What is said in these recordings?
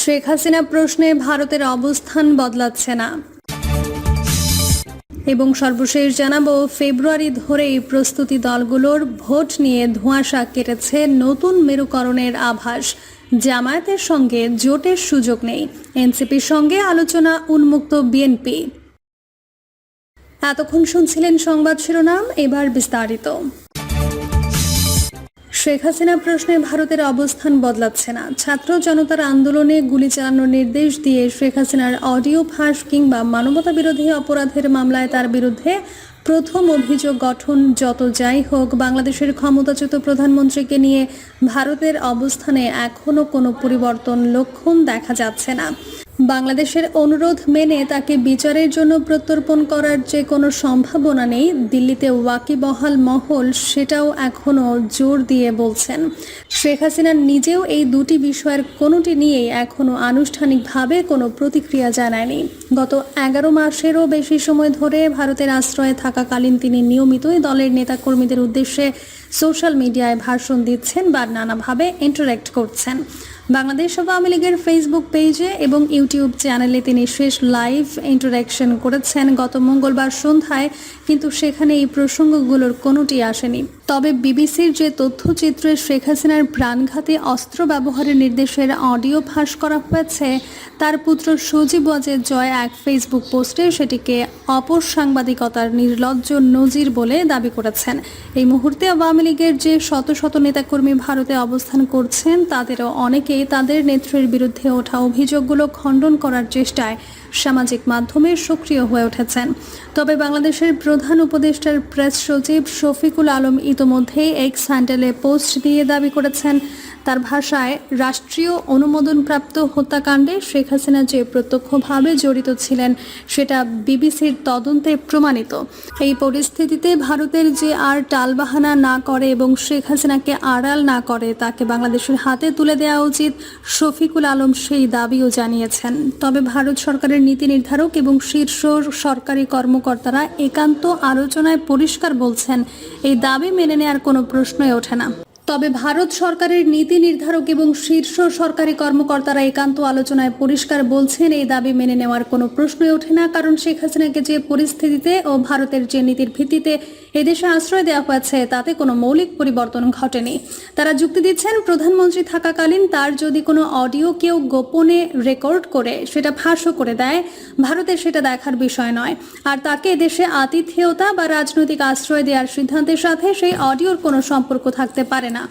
শেখ হাসিনা প্রশ্নে ভারতের অবস্থান বদলাচ্ছে না। এবং সর্বশেষ জানাব, ফেব্রুয়ারি ধরেই প্রস্তুতি দলগুলোর ভোট নিয়ে ধোঁয়াশা কেটেছে নতুন মেরুকরণের আভাস। জামায়াতের সঙ্গে জোটের সুযোগ নেই। এনসিপির সঙ্গে আলোচনা উন্মুক্ত বিএনপি। এতক্ষণ শুনছিলেন সংবাদ শিরোনাম, এবার বিস্তারিত। শেখ হাসিনা প্রশ্নে ভারতের অবস্থান বদলাচ্ছে না। ছাত্র জনতার আন্দোলনে গুলি চালানোর নির্দেশ দিয়ে শেখ হাসিনার অডিও ফাঁস কিংবা মানবতা বিরোধী অপরাধের মামলায় তার বিরুদ্ধে প্রথম অভিযোগ গঠন যত যাই হোক, বাংলাদেশের ক্ষমতাচ্যুত প্রধানমন্ত্রীকে নিয়ে ভারতের অবস্থানে এখনও কোনো পরিবর্তন লক্ষণ দেখা যাচ্ছে না। বাংলাদেশের অনুরোধ মেনে তাকে বিচারের জন্য প্রত্যর্পণ করার যে কোনো সম্ভাবনা নেই, দিল্লিতে ওয়াকিবহাল মহল সেটাও এখনও জোর দিয়ে বলছেন। শেখ হাসিনা নিজেও এই দুটি বিষয়ের কোনোটি নিয়েই এখনও আনুষ্ঠানিকভাবে কোনো প্রতিক্রিয়া জানায়নি। গত এগারো মাসেরও বেশি সময় ধরে ভারতের আশ্রয়ে থাকাকালীন তিনি নিয়মিতই দলের নেতাকর্মীদের উদ্দেশ্যে সোশ্যাল মিডিয়ায় ভাষণ দিচ্ছেন বা নানাভাবে ইন্টারেক্ট করছেন। বাংলাদেশ আওয়ামী লীগের ফেসবুক পেজে এবং ইউটিউব চ্যানেলে তিনি শেষ লাইভ ইন্টারাকশন করেছেন। গত মঙ্গলবার সন্ধ্যায় কিন্তু সেখানে এই প্রসঙ্গগুলোর কোনোটি আসেনি। তবে বিবিসির যে তথ্যচিত্রে শেখ হাসিনার প্রাণঘাতী অস্ত্র ব্যবহারের নির্দেশের অডিও ফাঁস করা হয়েছে, তার পুত্র সজীব ওয়াজেদ জয় এক ফেসবুক পোস্টে সেটিকে অপসাংবাদিকতার নির্লজ্জ নজির বলে দাবি করেছেন। এই মুহূর্তে আওয়ামী লীগের যে শত শত নেতাকর্মী ভারতে অবস্থান করছেন, তাদেরও অনেকেই তাদের নেত্রীর বিরুদ্ধে ওঠা অভিযোগগুলো খণ্ডন করার চেষ্টায় সামাজিক মাধ্যমে সক্রিয় হয়ে উঠেছেন। তবে বাংলাদেশের প্রধান উপদেষ্টার প্রেস সচিব শফিকুল আলম ইতোমধ্যেই এক্স হ্যান্ডেলে পোস্ট দিয়ে দাবি করেছেন তার ভাষায় রাষ্ট্রীয় অনুমোদনপ্রাপ্ত হত্যাকাণ্ডে শেখ হাসিনা যে প্রত্যক্ষভাবে জড়িত ছিলেন, সেটা বিবিসির তদন্তে প্রমাণিত। এই পরিস্থিতিতে ভারতের যে আর টালবাহানা না করে এবং শেখ হাসিনাকে আড়াল না করে, তাকে বাংলাদেশের হাতে তুলে দেওয়া উচিত শফিকুল আলম সেই দাবিও জানিয়েছেন। তবে ভারত সরকারের নীতি নির্ধারক এবং শীর্ষ সরকারি কর্মকর্তারা একান্ত আলোচনায় পরিষ্কার বলছেন, এই দাবি মেনে নেওয়ার কোনো প্রশ্নই ওঠে না। তবে ভারত সরকারের নীতি নির্ধারক এবং শীর্ষ সরকারি কর্মকর্তারা একান্ত আলোচনায় পরিষ্কার বলছেন, এই দাবি মেনে নেওয়ার কোনো প্রশ্নই ওঠে না। কারণ শেখ হাসিনাকে যে পরিস্থিতিতে ও ভারতের যে নীতির ভিত্তিতে এদেশে আশ্রয় দেওয়া হয়েছে, তাতে কোনো মৌলিক পরিবর্তন ঘটেনি। তারা যুক্তি দিচ্ছেন, প্রধানমন্ত্রী থাকাকালীন তার যদি কোনো অডিও কেউ গোপনে রেকর্ড করে, সেটা ফাঁসও করে দেয়। ভারতের সেটা দেখার বিষয় নয়। আর তাকে এদেশে আতিথেয়তা বা রাজনৈতিক আশ্রয় দেওয়ার সিদ্ধান্তের সাথে সেই অডিওর কোনো সম্পর্ক থাকতে পারে না।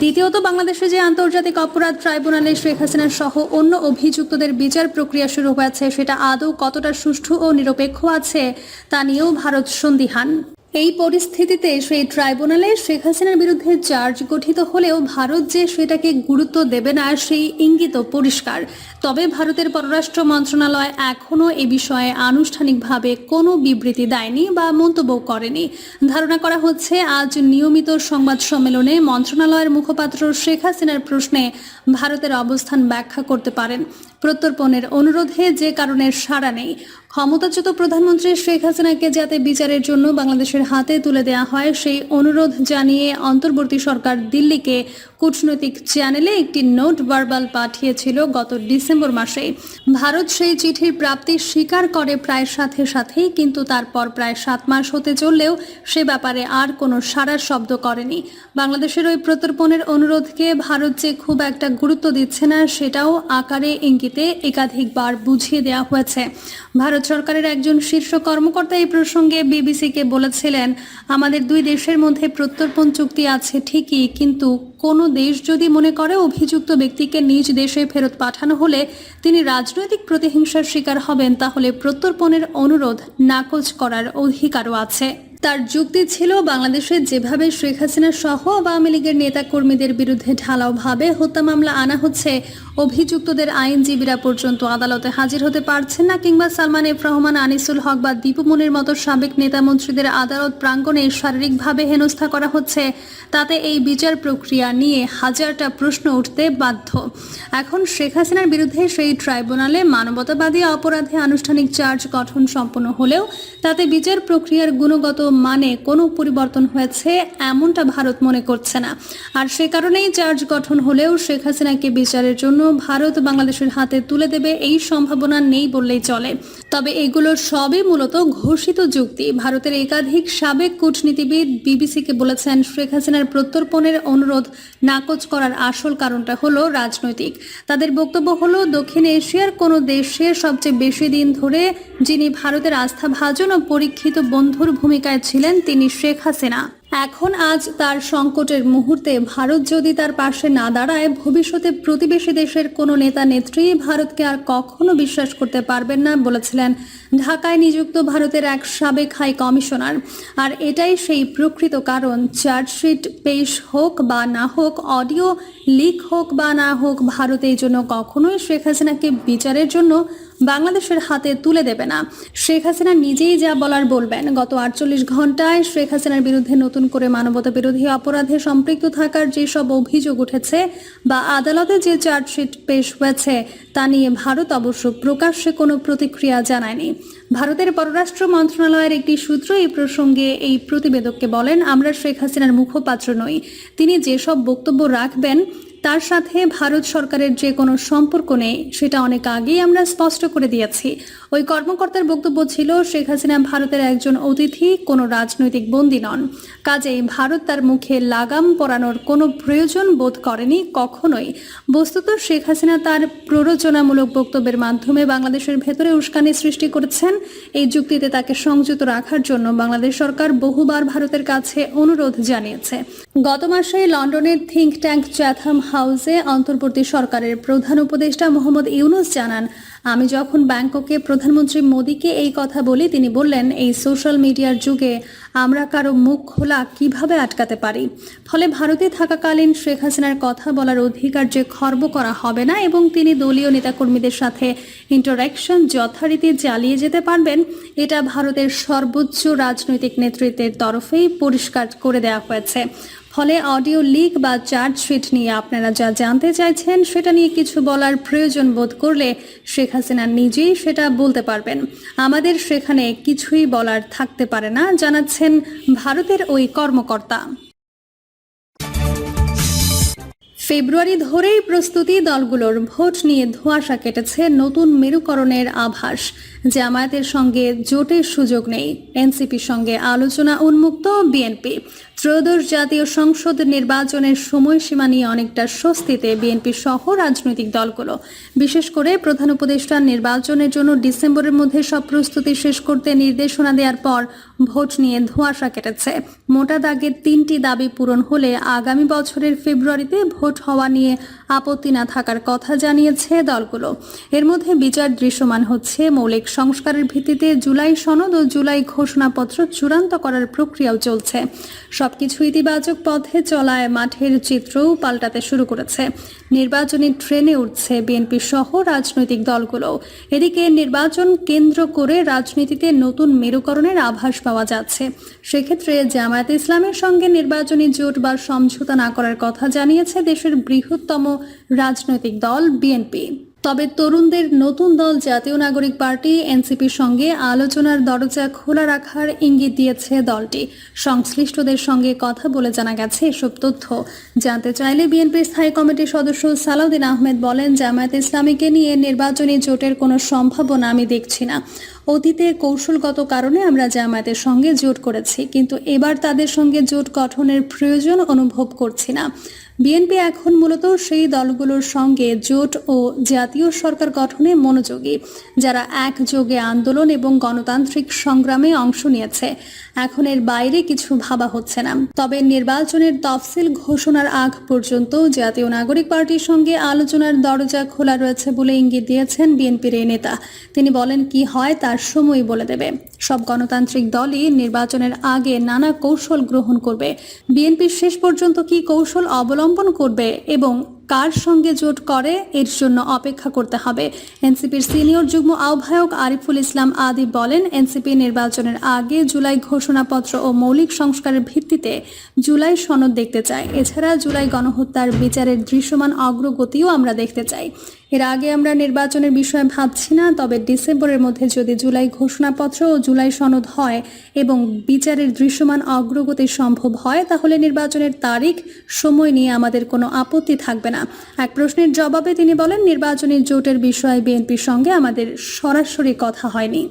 দ্বিতীয়ত, বাংলাদেশে যে আন্তর্জাতিক অপরাধ ট্রাইব্যুনালে শেখ হাসিনা সহ অন্য অভিযুক্তদের বিচার প্রক্রিয়া শুরু হয়েছে, সেটা আদৌ কতটা সুষ্ঠু ও নিরপেক্ষ আছে, তা নিয়েও ভারত সন্দিহান। এই পরিস্থিতিতে সেই ট্রাইব্যুনালে শেখ হাসিনার বিরুদ্ধে চার্জ গঠিত হলেও ভারত যে সেটাকে গুরুত্ব দেবে না, সেই ইঙ্গিত পরিষ্কার। তবে ভারতের পররাষ্ট্র মন্ত্রণালয় এখনও এ বিষয়ে আনুষ্ঠানিকভাবে কোনো বিবৃতি দেয়নি বা মন্তব্য করেনি। ধারণা করা হচ্ছে, আজ নিয়মিত সংবাদ সম্মেলনে মন্ত্রণালয়ের মুখপাত্র শেখ হাসিনার প্রশ্নে ভারতের অবস্থান ব্যাখ্যা করতে পারেন। প্রত্যর্পণের অনুরোধে যে কারণের সাড়া নেই। ক্ষমতাচ্যুত প্রধানমন্ত্রী শেখ হাসিনাকে যাতে বিচারের জন্য বাংলাদেশের হাতে তুলে দেওয়া হয়, সেই অনুরোধ জানিয়ে অন্তর্বর্তী সরকার দিল্লিকে কূটনৈতিক চ্যানেলে একটি নোট ভার্বাল পাঠিয়েছিল গত ডিসেম্বর মাসে। ভারত সেই চিঠির প্রাপ্তি স্বীকার করে প্রায় সাথে সাথেই, কিন্তু তারপর প্রায় সাত মাস হতে চললেও সে ব্যাপারে আর কোনো সারার শব্দ করেনি। বাংলাদেশের ওই প্রত্যর্পণের অনুরোধকে ভারত যে খুব একটা গুরুত্ব দিচ্ছে না, সেটাও আকারে ইঙ্গিতে একাধিকবার বুঝিয়ে দেওয়া হয়েছে। ভারত সরকারের একজন শীর্ষ কর্মকর্তা এই প্রসঙ্গে বিবিসিকে বলেছিলেন, আমাদের দুই দেশের মধ্যে প্রত্যর্পণ চুক্তি আছে ঠিকই, কিন্তু কোনো দেশ যদি মনে করে অভিযুক্ত ব্যক্তিকে নিজ দেশে ফেরত পাঠানো হলে তিনি রাজনৈতিক প্রতিহিংসার শিকার হবেন, তাহলে প্রত্যর্পণের অনুরোধ নাকচ করার অধিকারও আছে। তার যুক্তি ছিল, বাংলাদেশে যেভাবে শেখ হাসিনা সহ আওয়ামী লীগের নেতা কর্মীদের বিরুদ্ধে ঢালাওভাবে হত্যা মামলা আনা হচ্ছে অভিযুক্তদের আইনজীবীরা পর্যন্ত আদালতে হাজির হতে পারছেন না কিংবা সালমান এফ রহমান, আনিসুল হক বা দীপুমনির মতো সাবেক নেতা মন্ত্রীদের আদালত প্রাঙ্গণে শারীরিকভাবে হেনস্থা করা হচ্ছে। তাতে এই বিচার প্রক্রিয়া নিয়ে হাজারটা প্রশ্ন উঠতে বাধ্য। এখন শেখ হাসিনার বিরুদ্ধে সেই ট্রাইব্যুনালে মানবতাবাদী অপরাধে আনুষ্ঠানিক চার্জ গঠন সম্পন্ন হলেও তাতে বিচার প্রক্রিয়ার গুণগত মানে কোনো পরিবর্তন হয়েছে এমনটা ভারত মনে করছে না। আর সে কারণেই চার্জ গঠন হলেও শেখ হাসিনাকে বিচারের জন্য ভারত বাংলাদেশের হাতে তুলে দেবে এই সম্ভাবনা নেই বললেই চলে। তবে এগুলো সবই মূলত ঘোষিত যুক্তি। ভারতের একাধিক সাবেক কূটনীতিবিদ বিবিসিকে বলেছেন, শেখ হাসিনার প্রত্যর্পণের অনুরোধ নাকচ করার আসল কারণটা হলো রাজনৈতিক। তাদের বক্তব্য হলো, দক্ষিণ এশিয়ার কোনো দেশে সবচেয়ে বেশি দিন ধরে যিনি ভারতের আস্থাভাজন ও পরীক্ষিত বন্ধুর ভূমিকায় ছিলেন, তিনি শেখ হাসিনা। এখন আজ তার সংকটের মুহূর্তে ভারত যদি তার পাশে না দাঁড়ায়, ভবিষ্যতে প্রতিবেশী দেশের কোনো নেতা নেত্রী ভারতকে আর কখনো বিশ্বাস করতে পারবেন না বলেছিলেন ঢাকায় নিযুক্ত ভারতের এক সাবেক হাই কমিশনার। আর এটাই সেই প্রকৃত কারণ, চার্জশিট পেশ হোক বা না হোক, অডিও লিক হোক বা না হোক, ভারত এই জন্য কখনোই শেখ হাসিনাকে বিচারের জন্য বাংলাদেশের হাতে তুলে দেবে না। শেখ হাসিনা নিজেই যা বলার বলবেন। গত আটচল্লিশ ঘন্টায় শেখ হাসিনার বিরুদ্ধে নতুন করে মানবতা বিরোধী অপরাধে সম্পৃক্ত থাকার যেসব অভিযোগ উঠেছে বা আদালতে যে চার্জশিট পেশ হয়েছে, তা নিয়ে ভারত অবশ্য প্রকাশ্যে কোনো প্রতিক্রিয়া জানায়নি। ভারতের পররাষ্ট্র মন্ত্রণালয়ের একটি সূত্র এই প্রসঙ্গে এই প্রতিবেদককে বলেন, আমরা শেখ হাসিনার মুখপাত্র নই। তিনি যেসব বক্তব্য রাখবেন তার সাথে ভারত সরকারের যে কোনো সম্পর্ক নেই, সেটা অনেক আগেই আমরা স্পষ্ট করে দিয়েছি। ওই কর্মকর্তার বক্তব্য ছিল, শেখ হাসিনা ভারতের একজন অতিথি, কোনো রাজনৈতিক বন্দী নন। কাজেই ভারত তার মুখে লাগাম পরানোর কোনো প্রয়োজন বোধ করেনি কখনোই। বস্তুত, শেখ হাসিনা তার প্ররোচনামূলক বক্তব্যের মাধ্যমে বাংলাদেশের ভেতরে উস্কানি সৃষ্টি করেছেন। এই যুক্তিতে তাকে সংযত রাখার জন্য বাংলাদেশ সরকার বহুবার ভারতের কাছে অনুরোধ জানিয়েছে। গত মাসে লন্ডনের থিঙ্ক ট্যাঙ্ক চ্যাথাম হাউসে অন্তর্বর্তী সরকারের প্রধান উপদেষ্টা মোহাম্মদ ইউনুস জানান, আমি যখন ব্যাংককে প্রধানমন্ত্রী মোদীকে এই কথা বলি, তিনি বললেন, এই সোশ্যাল মিডিয়ার যুগে আমরা কারও মুখ খোলা কীভাবে আটকাতে পারি? ফলে ভারতে থাকাকালীন শেখ হাসিনার কথা বলার অধিকার যে খর্ব করা হবে না এবং তিনি দলীয় নেতাকর্মীদের সাথে ইন্টারাকশন যথারীতি চালিয়ে যেতে পারবেন, এটা ভারতের সর্বোচ্চ রাজনৈতিক নেতৃত্বের তরফেই পরিষ্কার করে দেওয়া হয়েছে। ফলে অডিও লিক বা চার্জশিট নিয়ে আপনারা যা জানতে চাইছেন, সেটা নিয়ে কিছু বলার প্রয়োজন বোধ করলে শেখ হাসিনা নিজেই সেটা বলতে পারবেন। আমাদের সেখানে কিছুই বলার থাকতে পারে না, জানাচ্ছেন ভারতের ওই কর্মকর্তা। ফেব্রুয়ারি ধরেই প্রস্তুতি, দলগুলোর ভোট নিয়ে ধোঁয়াশা কেটেছে নতুন মেরুকরণের আভাস। জামায়াতের সঙ্গে জোটের সুযোগ নেই। এনসিপির সঙ্গে আলোচনা উন্মুক্ত বিএনপি। ত্রয়োদশ জাতীয় সংসদ নির্বাচনের সময়সীমা নিয়ে অনেকটা স্বস্তিতে বিএনপি সহ রাজনৈতিক দলগুলো। বিশেষ করে প্রধান উপদেষ্টা নির্বাচনের জন্য ডিসেম্বরের মধ্যে সব প্রস্তুতি শেষ করতে নির্দেশনা দেওয়ার পর ভোট নিয়ে ধোঁয়াশা কেটেছে। মোটা দাগের তিনটি দাবি পূরণ হলে আগামী বছরের ফেব্রুয়ারিতে ভোট হওয়া নিয়ে আপত্তি না থাকার কথা জানিয়েছে দলগুলো। এর মধ্যে বিচার দৃশ্যমান হচ্ছে। মৌলিক সংস্কারের ভিত্তিতে জুলাই সনদ ও জুলাই ঘোষণাপত্র চূড়ান্ত করার প্রক্রিয়াও চলছে। সবকিছু ইতিবাচক পথে চলায় মাঠের চিত্রও পাল্টাতে শুরু করেছে। নির্বাচনী ট্রেনে উঠছে বিএনপি সহ রাজনৈতিক দলগুলো। এদিকে নির্বাচন কেন্দ্র করে রাজনীতিতে নতুন মেরুকরণের আভাস পাওয়া যাচ্ছে। সেক্ষেত্রে জামায়াত ইসলামের সঙ্গে নির্বাচনী জোট বা সমঝোতা না করার কথা জানিয়েছে দেশের বৃহত্তম রাজনৈতিক দল বিএনপি। তবে তরুণদের নতুন দল জাতীয় নাগরিক পার্টি এনসিপির সঙ্গে আলোচনার দরজা খোলা রাখার ইঙ্গিত দিয়েছে দলটি। সংশ্লিষ্টদের সঙ্গে কথা বলে জানা গেছে এসব তথ্য। জানতে চাইলে বিএনপির স্থায়ী কমিটির সদস্য সালাউদ্দিন আহমেদ বলেন, জামায়াত ইসলামীকে নিয়ে নির্বাচনী জোটের কোনো সম্ভাবনা আমি দেখছি না। অতীতে কৌশলগত কারণে আমরা জামায়াতের সঙ্গে জোট করেছি, কিন্তু এবার তাদের সঙ্গে জোট গঠনের প্রয়োজন অনুভব করছি না। বিএনপি এখন মূলত সেই দলগুলোর সঙ্গে জোট ও জাতীয় সরকার গঠনে মনোযোগী, যারা একযোগে আন্দোলন এবং গণতান্ত্রিক সংগ্রামে অংশ নিয়েছে। এখন এর বাইরে কিছু ভাবা হচ্ছে না। তবে নির্বাচনের তফসিল ঘোষণার আগ পর্যন্ত জাতীয় নাগরিক পার্টির সঙ্গে আলোচনার দরজা খোলা রয়েছে বলে ইঙ্গিত দিয়েছেন বিএনপির এই নেতা। তিনি বলেন, কি হয় তার সময় বলে দেবে। সব গণতান্ত্রিক দলই নির্বাচনের আগে নানা কৌশল গ্রহণ করবে। বিএনপি শেষ পর্যন্ত কি কৌশল অবলম্বন করবে এবং কার সঙ্গে জোট করে? এর জন্য অপেক্ষা করতে হবে। এনসিপির সিনিয়র যুগ্ম আহ্বায়ক আরিফুল ইসলাম আদি বলেন, এনসিপি নির্বাচনের আগে জুলাই ঘোষণাপত্র ও মৌলিক সংস্কারের ভিত্তিতে জুলাই সনদ দেখতে চায়। এছাড়া জুলাই গণহত্যার বিচারের দৃশ্যমান অগ্রগতিও আমরা দেখতে চাই। এর আগে আমরা নির্বাচনের বিষয়ে ভাবছি না, তবে ডিসেম্বরের মধ্যে যদি জুলাই ঘোষণাপত্র ও জুলাই সনদ হয় এবং বিচারের দৃশ্যমান অগ্রগতি সম্ভব হয়, তাহলে নির্বাচনের তারিখ, সময় নিয়ে আমাদের কোনো আপত্তি থাকবে না এক প্রশ্নের জবাবে তিনি বলেন, নির্বাচনী জোটের বিষয়ে বিএনপির সঙ্গে আমাদের সরাসরি কথা হয়নি।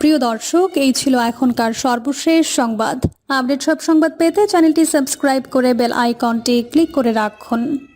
প্রিয় দর্শক, এই ছিল এখনকার সর্বশেষ সংবাদ। আপডেট সব সংবাদ পেতে চ্যানেলটি সাবস্ক্রাইব করে বেল আইকনটি ক্লিক করে রাখুন।